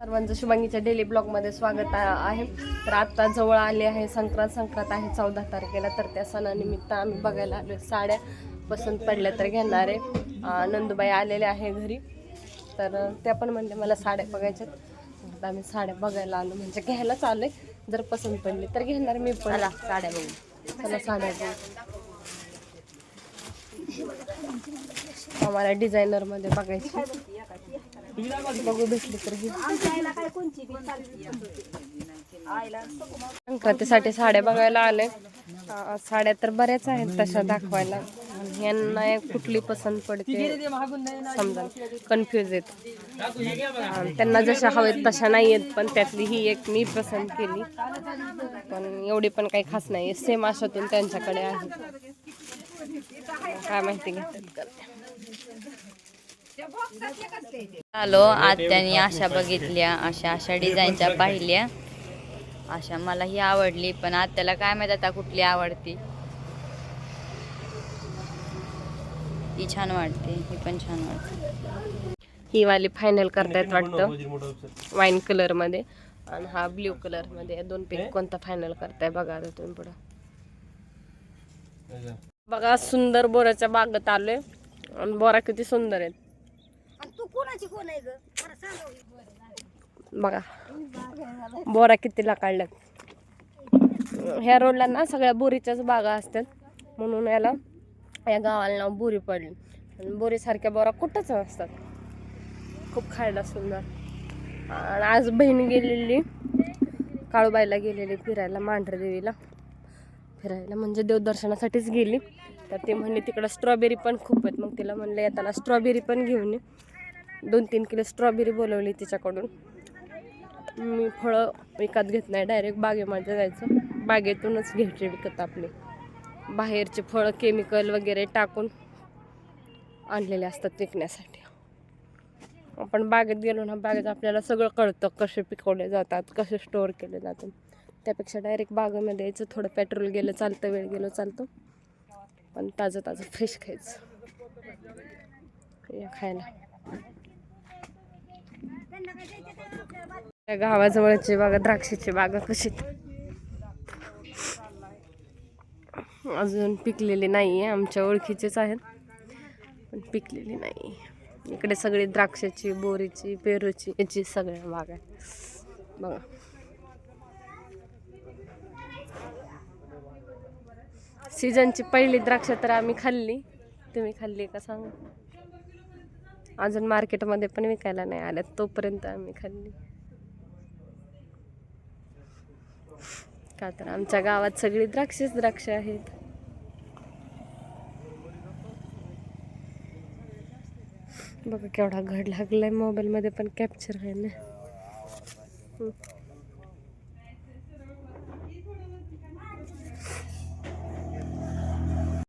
सर्वांचं शुभांगीच्या डेली ब्लॉगमध्ये स्वागत आहे. तर आत्ता जवळ आले आहे संक्रांत संक्रांत आहे चौदा तारखेला. तर त्या सणानिमित्त आम्ही बघायला आलो साड्या पसंत पडल्या तर घेणार आहे. नंदुबाई आलेल्या आहे घरी. तर त्या पण म्हणले मला साड्या बघायच्यात. आता आम्ही साड्या बघायला आलो. म्हणजे घ्यायलाच आलोय जर पसंत पडली तर घेणार मी पण. साड्या बघू. चला साड्या बघू. आम्हाला डिझायनरमध्ये बघायची. संक्रांतीसाठी साड्या बघायला आले. साड्या तर बऱ्याच आहेत तशा दाखवायला. यांना एक कुठली पसंत पडते समजा. कन्फ्युज आहेत. अं, त्यांना जशा हवेत तशा नाही आहेत पण त्यातली ही एक मी पसंत केली. पण एवढी पण काही खास नाही सेम अशातून त्यांच्याकडे आहे. काय माहिती घेतात आलो आत्याने अशा बघितल्या अशा अशा डिझाईनच्या पाहिल्या. अशा मला ही आवडली पण आत्याला काय माहीत आता कुठली आवडती. ती छान वाटते ही पण छान वाटते. ही वाली फायनल करतायत वाटतं वाईन कलरमध्ये. आणि हा ब्ल्यू कलरमध्ये दोन पैकी कोणता फायनल करताय बघा आता तुम्ही पुढं. बघा सुंदर बोराच्या बागत आलोय. आणि बोरा किती सुंदर आहेत. बघा. बोरा कितीला काढल्यात. ह्या रोडला ना सगळ्या बोरीच्याच बागा असतात. म्हणून याला या गावाला नाव बोरी पडली. आणि बोरीसारख्या बोरा कुठंच नसतात. खूप खायला सुंदर. आणि आज बहीण गेलेली. काळूबाईला गेलेली फिरायला मांढरदेवीला. फिरायला म्हणजे देवदर्शनासाठीच गेली. तर ते म्हणले तिकडं स्ट्रॉबेरी पण खूप आहेत. मग तिला म्हणलं येताना स्ट्रॉबेरी पण घेऊन ये. दोन तीन किलो स्ट्रॉबेरी बोलवली तिच्याकडून. मी फळं विकत घेत नाही डायरेक्ट बागेमध्ये जायचं. बागेतूनच घ्यायचे विकत आपले. बाहेरचे फळं केमिकल वगैरे टाकून आणलेले असतात विकण्यासाठी. आपण बागेत गेलो ना बागेत आपल्याला सगळं कळतं कसे पिकवले जातात कसे स्टोअर केले जातात. त्यापेक्षा डायरेक्ट बागेमध्ये यायचं थोडं पेट्रोल गेलं चालतं वेळ गेलं चालतं. पण ताजं ताजं फ्रेश खायचं. या खायला. त्या गावाजवळची बागा द्राक्षाची बागा कशी अजून पिकलेली नाही आहे आमच्या ओळखीचेच आहेत पण पिकलेली नाही इकडे सगळी द्राक्षाची बोरीची पेरूची याची सगळ्या बाग आहे बघा. सीझनची पहिली द्राक्ष तर आम्ही खाल्ली. तुम्ही खाल्ली का सांगा? अजून मार्केटमध्ये पण विकायला नाही आल्यात तोपर्यंत आम्ही खाल्ली. का तर आमच्या गावात सगळी द्राक्षच द्राक्ष आहेत. बघा केवढा घड लागलाय मोबाईलमध्ये पण कॅप्चर आहे ना.